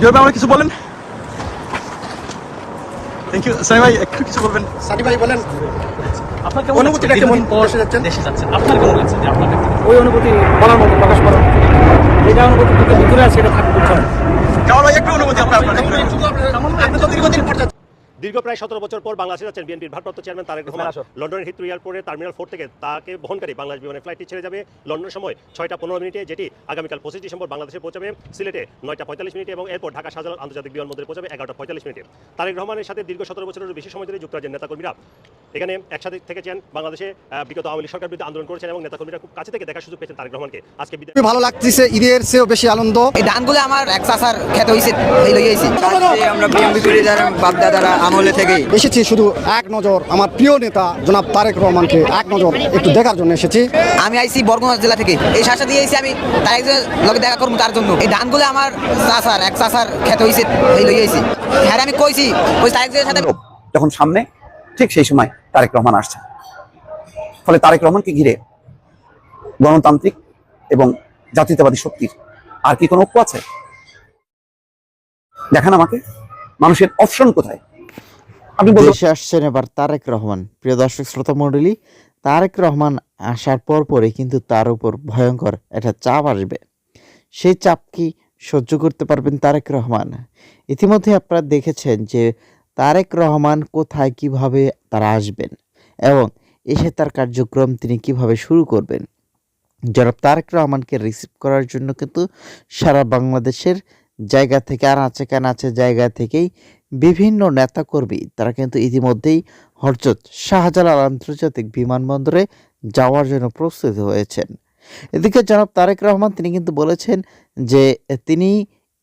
জয় ভাই আমার কিছু বলেন? থ্যাংক ইউ সানি ভাই একটু কিছু বলবেন? সানি ভাই বলেন। আপনার কেমন অনুভূতিটা? কেমন? দেশে যাচ্ছেন? দেশে যাচ্ছেন। আপনার কেমন লাগছে? যে আপনার ওই অনুভূতি বলার মতো প্রকাশ করার যেটা অনুভূতি থেকে ভিতরে আছে এটা থাকতে কামাল ভাই একটু অনুভূতি আপনার আপনার আপনি তো দীর্ঘদিন পর যাচ্ছেন। দীর্ঘ প্রায় সতেরো বছর পর বাংলাদেশে যাচ্ছেন বিএনপির ভারপ্রাপ্ত চেয়ারম্যান তারেক রহমান। লন্ডনের হিথ্রো এয়ারপোর্টে টার্মিনাল ফোর থেকে তাকে বহনকারী বাংলাদেশ বিমানের ফ্লাইটটি ছেড়ে যাবে। লন্ডন সময় ছয়টা পনেরো মিনিটে যেটি আগামীকাল পঁচিশ ডিসেম্বর বাংলাদেশে পৌঁছাবে। সিলেটে নয়টা পঁয়তাল্লিশ মিনিটে এবং এরপর ঢাকা শাহজালাল আন্তর্জাতিক বিমানবন্দরে পৌঁছাবে এগারোটা পঁয়তাল্লিশ মিনিটে। তারেক রহমানের সাথে দীর্ঘ সতেরো বছরের বেশি সময় ধরে যুক্তরাজ্যের নেতাকর্মীরা এখানে একসাথে থেকেছেন বাংলাদেশে বিগত আওয়ামী লীগ সরকার বিরুদ্ধে আন্দোলন করেছেন এবং নেতাকর্মীরা খুব কাছে থেকে দেখার সুযোগ পেয়েছেন তারেক রহমানকে। আজকে বিদায়। ভালো লাগতেছে ঈদের চেয়েও বেশি আনন্দ। এই ধানগুলো আমার এক চাষার খেত হয়েছে আমরা বিএমপি বাপ দাদারা আমলে থেকেই এসেছি শুধু এক নজর আমার প্রিয় নেতা জনাব তারেক রহমানকে এক নজর একটু দেখার জন্য এসেছি। আমি আইছি বরগুনা জেলা থেকে। এই শাসা দিয়ে আইছি আমি তার একজন লোকে দেখা করব তার জন্য। এই ধানগুলো আমার চাষার এক চাষার খেত হয়েছে এই লই হয়েছে হ্যাঁ আমি কইছি ওই তার একজনের সাথে যখন সামনে ঠিক সেই সময় তারেক রহমান আসছে। ফলে তারেক রহমানকে ঘিরে গণতান্ত্রিক এবং জাতীয়তাবাদী শক্তির আর কি কোনো ঐক্য আছে? দেখান আমাকে মানুষের অপশন কোথায়? আপনি দেশে আসছেন এবার তারেক রহমান। প্রিয় দর্শক, শ্রোতা মণ্ডলী, তারেক রহমান আসার পর পরে কিন্তু তার উপর ভয়ঙ্কর একটা চাপ আসবে। সেই চাপ কি সহ্য করতে পারবেন তারেক রহমান? ইতিমধ্যে আপনারা দেখেছেন যে তারেক রহমান কোথায় কীভাবে তারা আসবেন এবং এসে তার কার্যক্রম তিনি কীভাবে শুরু করবেন। জনাব তারেক রহমানকে রিসিভ করার জন্য কিন্তু সারা বাংলাদেশের জায়গা থেকে, আনাচে কানাচে জায়গা থেকেই বিভিন্ন নেতাকর্মী, তারা কিন্তু ইতিমধ্যেই হরজত শাহজালাল আন্তর্জাতিক বিমানবন্দরে যাওয়ার জন্য প্রস্তুত হয়েছেন। এদিকে জনাব তারেক রহমান, তিনি কিন্তু বলেছেন যে তিনি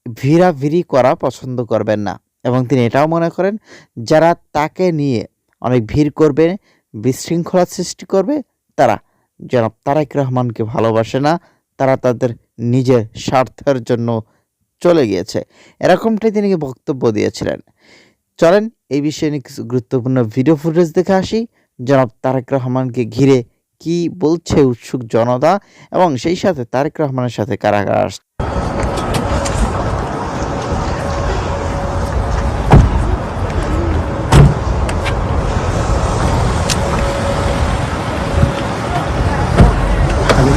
ভিড়াভিড়ি করা পছন্দ করবেন না এবং তিনি এটাও মনে করেন, যারা তাকে নিয়ে অনেক ভিড় করবে, বিশৃঙ্খলা সৃষ্টি করবে, তারা জনাব তারেক রহমানকে ভালোবাসে না, তারা তাদের নিজের স্বার্থের জন্য চলে গিয়েছে। এরকমটাই তিনি বক্তব্য দিয়েছিলেন। চলেন এই বিষয়ে নিয়ে কিছু গুরুত্বপূর্ণ ভিডিও ফুটেজ দেখে আসি। জনাব তারেক রহমানকে ঘিরে কি বলছে উৎসুক জনতা এবং সেই সাথে তারেক রহমানের সাথে কারা কারা আসছে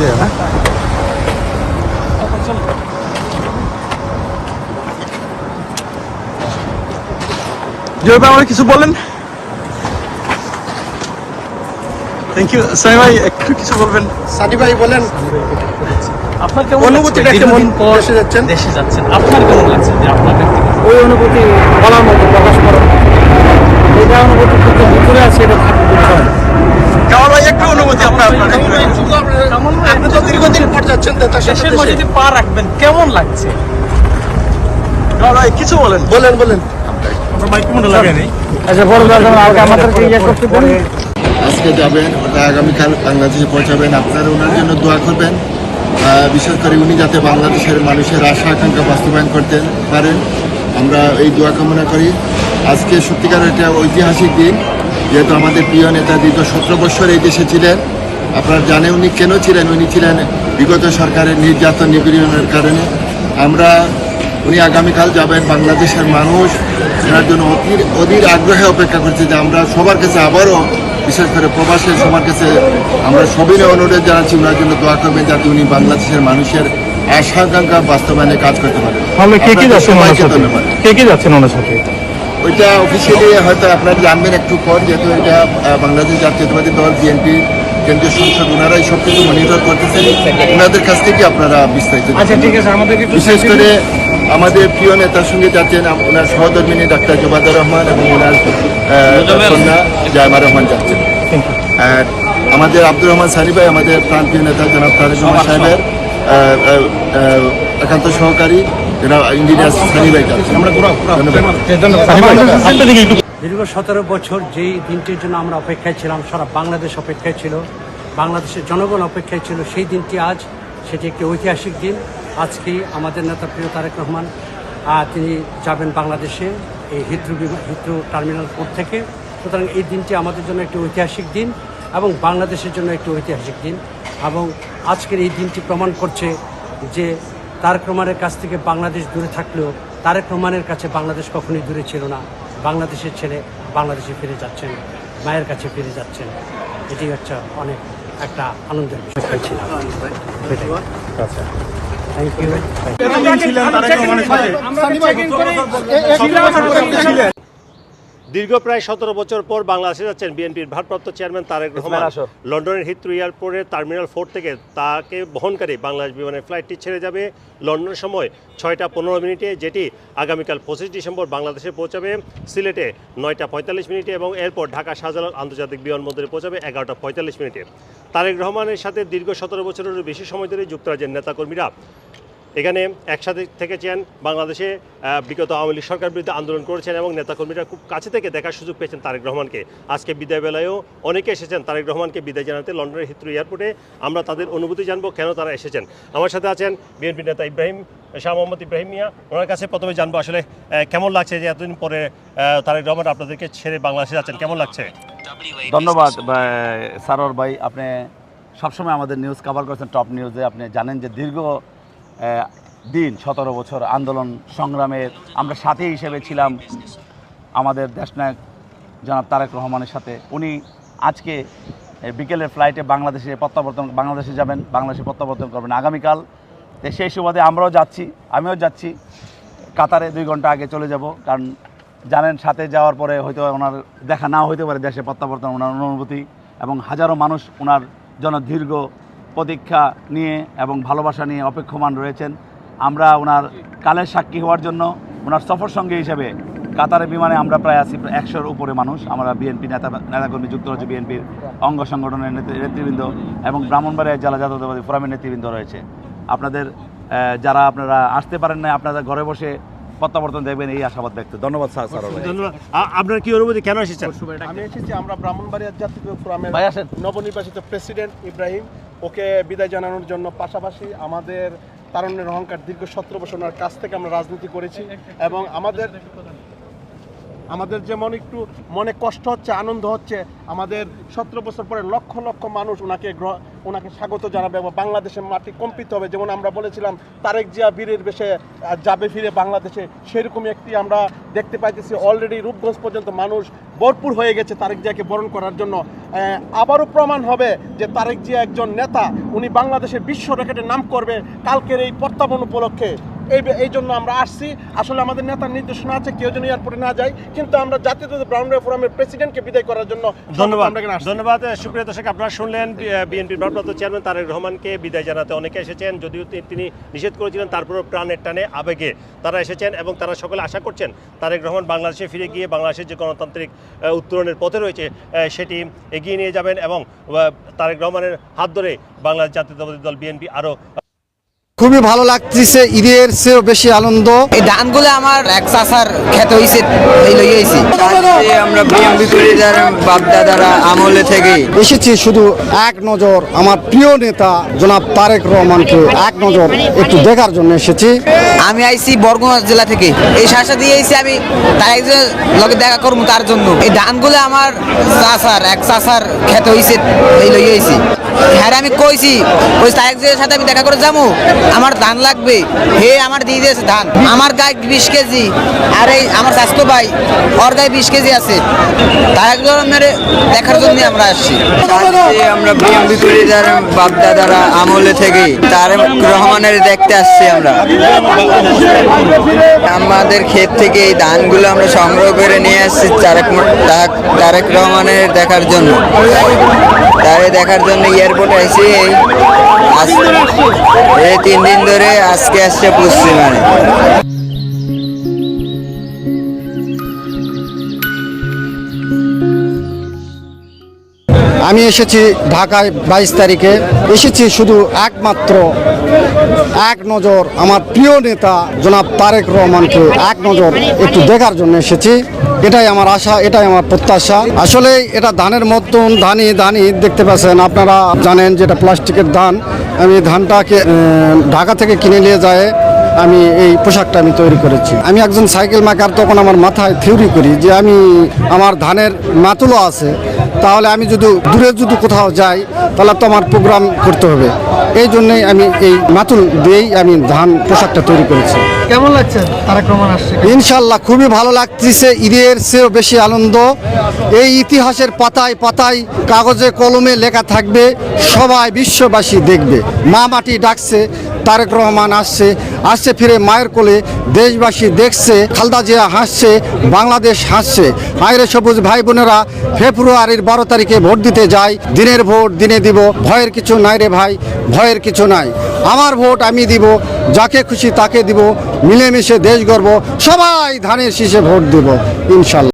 জয় ভাই আমার কিছু বলেন। থ্যাংক ইউ সানি ভাই একটু কিছু বলবেন? সানি ভাই বলেন। আপনার কেমন অনুভূতিটা? কেমন? দেশে যাচ্ছেন? দেশে যাচ্ছেন। আপনার কেমন লাগছে? যে আপনার ব্যক্তিগত ওই অনুভূতি বলার মতো প্রকাশ করার। যেটা অনুভূতি ভিতরে আছে এটা কামাল ভাই একটু অনুমতি আপনার আপনার আপনি তো দীর্ঘদিন পর যাচ্ছেন দেশের পা রাখবেন কেমন লাগছে? কামাল ভাই কিছু বলেন। বলেন বলেন। আচ্ছা ইয়ে আজকে যাবেন ওটা আগামীকাল বাংলাদেশে পৌঁছাবেন আপনারা ওনার জন্য দোয়া করবেন বিশেষ করে উনি যাতে বাংলাদেশের মানুষের আশা আকাঙ্ক্ষা বাস্তবায়ন করতে পারেন আমরা এই দোয়া কামনা করি আজকে সত্যিকার একটা ঐতিহাসিক দিন যেহেতু আমাদের প্রিয় নেতা দীর্ঘ সতেরো বছর এই দেশে ছিলেন আপনারা জানেন উনি কেন ছিলেন উনি ছিলেন বিগত সরকারের নির্যাতন নিপীড়নের কারণে আমরা উনি আগামীকাল যাবেন বাংলাদেশের মানুষ। এনার জন্য অধীর অধীর আগ্রহে অপেক্ষা করছে যে আমরা সবার কাছে আবারও বিশেষ করে প্রবাসের সবার কাছে আমরা সবিনয় অনুরোধ জানাচ্ছি ওনার জন্য দোয়া করবেন যাতে উনি বাংলাদেশের মানুষের আশা আকাঙ্ক্ষা বাস্তবায়নে কাজ করতে পারেন কে কে আপনাদের সবাইকে ধন্যবাদ। কে কে যাচ্ছেন ওনার সাথে? ওইটা অফিসিয়ালি হয়তো আপনারা জানবেন একটু পর যেহেতু এটা বাংলাদেশ জাতীয়তাবাদী দল বিএনপি কেন্দ্রীয় সংসদ ওনারাই সব কিছু মনিটর করতেছেন। ওনাদের কাছ থেকে আপনারা বিস্তারিত আচ্ছা বিশেষ করে আমাদের প্রিয় নেতার সঙ্গে যাচ্ছেন ওনার সহধর্মিনী ডাক্তার জোবাদুর রহমান এবং ওনার আহ, কন্যা জায়মা রহমান যাচ্ছেন। আর আমাদের আব্দুর রহমান সানি ভাই আমাদের প্রান্তীয় নেতা জনাব তারেক রহমান সাহেবের আহ, আহ, আহ, একান্ত সহকারী ইঞ্জিনিয়ার সানি ভাই যাচ্ছেন। ধন্যবাদ। দীর্ঘ সতেরো বছর যেই দিনটির জন্য আমরা অপেক্ষায় ছিলাম, সারা বাংলাদেশ অপেক্ষায় ছিল, বাংলাদেশের জনগণ অপেক্ষায় ছিল, সেই দিনটি আজ সেটি একটি ঐতিহাসিক দিন। আজকে আমাদের নেতা প্রিয় তারেক রহমান তিনি যাবেন বাংলাদেশে, এই হিথ্রু বিমা- হিথ্রু টার্মিনাল পোর্ট থেকে। সুতরাং এই দিনটি আমাদের জন্য একটি ঐতিহাসিক দিন এবং বাংলাদেশের জন্য একটি ঐতিহাসিক দিন। এবং আজকের এই দিনটি প্রমাণ করছে যে তারেক রহমানের কাছ থেকে বাংলাদেশ দূরে থাকলেও তারেক রহমানের কাছে বাংলাদেশ কখনোই দূরে ছিল না। বাংলাদেশের ছেলে বাংলাদেশে ফিরে যাচ্ছেন মায়ের কাছে ফিরে যাচ্ছেন এটি হচ্ছে অনেক একটা আনন্দের বিষয়। আচ্ছা থ্যাংক ইউ দীর্ঘ প্রায় সতেরো বছর পর বাংলাদেশে যাচ্ছেন বিএনপির ভারপ্রাপ্ত চেয়ারম্যান তারেক রহমান। লন্ডনের হিথ্রো এয়ারপোর্টের টার্মিনাল ফোর থেকে তাকে বহনকারী বাংলাদেশ বিমানের ফ্লাইটটি ছেড়ে যাবে। লন্ডন সময় ছয়টা পনেরো মিনিটে যেটি আগামীকাল পঁচিশ ডিসেম্বর বাংলাদেশে পৌঁছাবে। সিলেটে নয়টা পঁয়তাল্লিশ মিনিটে এবং এরপর ঢাকা শাহজালাল আন্তর্জাতিক বিমানবন্দরে পৌঁছাবে এগারোটা পঁয়তাল্লিশ মিনিটে। তারেক রহমানের সাথে দীর্ঘ সতেরো বছরেরও বেশি সময় ধরে যুক্তরাজ্যের নেতাকর্মীরা এখানে একসাথে থেকেছেন বাংলাদেশে বিগত আওয়ামী লীগ সরকার বিরুদ্ধে আন্দোলন করেছেন এবং নেতাকর্মীরা খুব কাছে থেকে দেখার সুযোগ পেয়েছেন তারেক রহমানকে। আজকে বিদায় বেলায়ও অনেকে এসেছেন তারেক রহমানকে বিদায় জানাতে লন্ডনের হিত্রু এয়ারপোর্টে। আমরা তাদের অনুভূতি জানব কেন তারা এসেছেন। আমার সাথে আছেন বিএনপি নেতা ইব্রাহিম, শাহ মোহাম্মদ ইব্রাহিম মিয়া। ওনার কাছে প্রথমে জানব আসলে কেমন লাগছে যে এতদিন পরে তারেক রহমান আপনাদেরকে ছেড়ে বাংলাদেশে যাচ্ছেন? কেমন লাগছে? ধন্যবাদ সারোয়ার ভাই। আপনি সবসময় আমাদের নিউজ কভার করেছেন টপ নিউজে আপনি জানেন যে দীর্ঘ দিন, সতেরো বছর আন্দোলন সংগ্রামের আমরা সাথে হিসেবে ছিলাম আমাদের দেশনায়ক জনাব তারেক রহমানের সাথে। উনি আজকে বিকেলের ফ্লাইটে বাংলাদেশে প্রত্যাবর্তন, বাংলাদেশে যাবেন, বাংলাদেশে প্রত্যাবর্তন করবেন আগামীকাল। তো সেই সুবাদে আমরাও যাচ্ছি, আমিও যাচ্ছি। কাতারে দুই ঘণ্টা আগে চলে যাব, কারণ জানেন সাথে যাওয়ার পরে হয়তো ওনার দেখা নাও হইতে পারে দেশে প্রত্যাবর্তন, ওনার অনুভূতি এবং হাজারো মানুষ ওনার জন্য দীর্ঘ প্রতীক্ষা নিয়ে এবং ভালোবাসা নিয়ে অপেক্ষমান রয়েছেন। আমরা ওনার কালের সাক্ষী হওয়ার জন্য ওনার সফর সঙ্গী হিসেবে কাতারে বিমানে আমরা প্রায় আছি একশোর উপরে মানুষ। আমরা বিএনপি নেতা নেতাকর্মী যুক্তরাজ্য বিএনপির অঙ্গ সংগঠনের নেতৃবৃন্দ এবং ব্রাহ্মণবাড়িয়া জেলা জাতীয়তাবাদী ফোরামের নেতৃবৃন্দ রয়েছে। আপনাদের যারা আপনারা আসতে পারেন না আপনারা ঘরে বসে প্রত্যাবর্তন দেখবেন এই আশাবাদ ব্যক্ত। ধন্যবাদ স্যার স্যার ধন্যবাদ। আপনার কি অনুভূতি? কেন এসেছেন? আমি এসেছি আমরা ব্রাহ্মণবাড়িয়া জাতীয় ফোরামের আসেন। নবনির্বাচিত প্রেসিডেন্ট ইব্রাহিম ওকে বিদায় জানানোর জন্য পাশাপাশি আমাদের তারুণ্যের অহংকার দীর্ঘ সতেরো বছর কাছ থেকে আমরা রাজনীতি করেছি এবং আমাদের আমাদের যেমন একটু মনে কষ্ট হচ্ছে, আনন্দ হচ্ছে, আমাদের সতেরো বছর পরে লক্ষ লক্ষ মানুষ ওনাকে ওনাকে স্বাগত জানাবে এবং বাংলাদেশের মাটি কম্পিত হবে। যেমন আমরা বলেছিলাম, তারেক জিয়া বীরের বেশে যাবে ফিরে বাংলাদেশে, সেরকমই একটি আমরা দেখতে পাইতেছি। অলরেডি রূপগঞ্জ পর্যন্ত মানুষ ভরপুর হয়ে গেছে তারেক জিয়াকে বরণ করার জন্য। আবারও প্রমাণ হবে যে তারেক জিয়া একজন নেতা। উনি বাংলাদেশের বিশ্ব রেকর্ডে নাম করবে কালকের এই প্রত্যাবন উপলক্ষে। এই এই জন্য আমরা আসছি। আসলে আমাদের নেতার নির্দেশনা আছে কেউ যেন এয়ারপোর্টে না যায়। কিন্তু আমরা জাতীয় ব্রাউন ফোরামের প্রেসিডেন্টকে বিদায় করার জন্য ধন্যবাদ। ধন্যবাদ। সুপ্রিয় দর্শক আপনারা শুনলেন বিএনপির ভারপ্রাপ্ত চেয়ারম্যান তারেক রহমানকে বিদায় জানাতে অনেকে এসেছেন যদিও তিনি নিষেধ করেছিলেন তারপরেও প্রাণের টানে আবেগে তারা এসেছেন এবং তারা সকলে আশা করছেন তারেক রহমান বাংলাদেশে ফিরে গিয়ে বাংলাদেশের যে গণতান্ত্রিক উত্তরণের পথে রয়েছে সেটি এগিয়ে নিয়ে যাবেন এবং তারেক রহমানের হাত ধরে বাংলাদেশ জাতীয়তাবাদী দল বিএনপি আরও খুবই ভালো লাগতেছে ঈদের চেয়েও বেশি আনন্দ। এই ধানগুলো আমার এক চাষার খেতে হয়েছে এই লই আইছি। আসছি আমরা বিএমপি পরিবার বাপ দাদারা আমলে থেকেই এসেছি শুধু এক নজর আমার প্রিয় নেতা জনাব তারেক রহমানকে এক নজর একটু দেখার জন্য এসেছি। আমি আইছি বরগুনা জেলা থেকে। এই শাসা দিয়ে আইছি আমি তার একজন লগে দেখা করব তার জন্য। এই ধানগুলো আমার চাষার এক চাষার খেতে হয়েছে এই লই আইছি। হ্যাঁ আমি কইছি। ওই একজনের সাথে আমি দেখা করে যাব। আমার ধান লাগবে। হে, আমার দিয়ে দিয়েছে ধান। আমার গায়ে বিশ কেজি। আর এই আমার স্বাস্থ্য ভাই, ওর গায়ে বিশ কেজি আছে। তার একজনের দেখার জন্য আমরা আসছি। আমরা বাপ দাদারা আমলে থেকে তারেক রহমানের দেখতে আসছি আমরা। আমাদের ক্ষেত থেকে এই ধানগুলো আমরা সংগ্রহ করে নিয়ে আসছি তারেক তারেক রহমানের দেখার জন্য। তারে দেখার জন্য এয়ারপোর্টে এসে এই এই তিন দিন ধরে আজকে আসছে পশ্চিমানে আমি এসেছি ঢাকায় বাইশ তারিখে। এসেছি শুধু একমাত্র এক নজর আমার প্রিয় নেতা জনাব তারেক রহমানকে এক নজর একটু দেখার জন্য এসেছি। এটাই আমার আশা, এটাই আমার প্রত্যাশা। আসলে এটা ধানের মতন ধানই ধানই দেখতে পাচ্ছেন, আপনারা জানেন যে এটা প্লাস্টিকের ধান। আমি ধানটাকে ঢাকা থেকে কিনে নিয়ে যায়, আমি এই পোশাকটা আমি তৈরি করেছি। আমি একজন সাইকেল মেকার, তখন আমার মাথায় থিওরি করি যে আমি আমার ধানের মাতুলও আছে, তাহলে আমি যদি দূরে যদি কোথাও যাই, তাহলে তো আমার প্রোগ্রাম করতে হবে। এই জন্যই আমি এই মাতুল দিয়েই আমি ধান পোশাকটা তৈরি করেছি। কেমন লাগছে আসছে? ইনশাল্লাহ খুবই ভালো লাগতেছে, ঈদের চেয়েও বেশি আনন্দ। এই ইতিহাসের পাতায় পাতায়, কাগজে কলমে লেখা থাকবে, সবাই বিশ্ববাসী দেখবে। মা মাটি ডাকছে তারেক রহমান আসছে আসছে ফিরে মায়ের কোলে, দেশবাসী দেখছে, খালদা জিয়া হাসছে, বাংলাদেশ হাসছে। মায়ের সবুজ ভাই বোনেরা, ফেব্রুয়ারির বারো তারিখে ভোট দিতে যায় দিনের ভোট দিনে দিব, ভয়ের কিছু নাই রে ভাই, ভয়ের কিছু নাই। আমার ভোট আমি দিব, যাকে খুশি তাকে দিব, মিলেমিশে দেশ গর্ব সবাই ধানের শীষে ভোট দিব, ইনশাল্লাহ।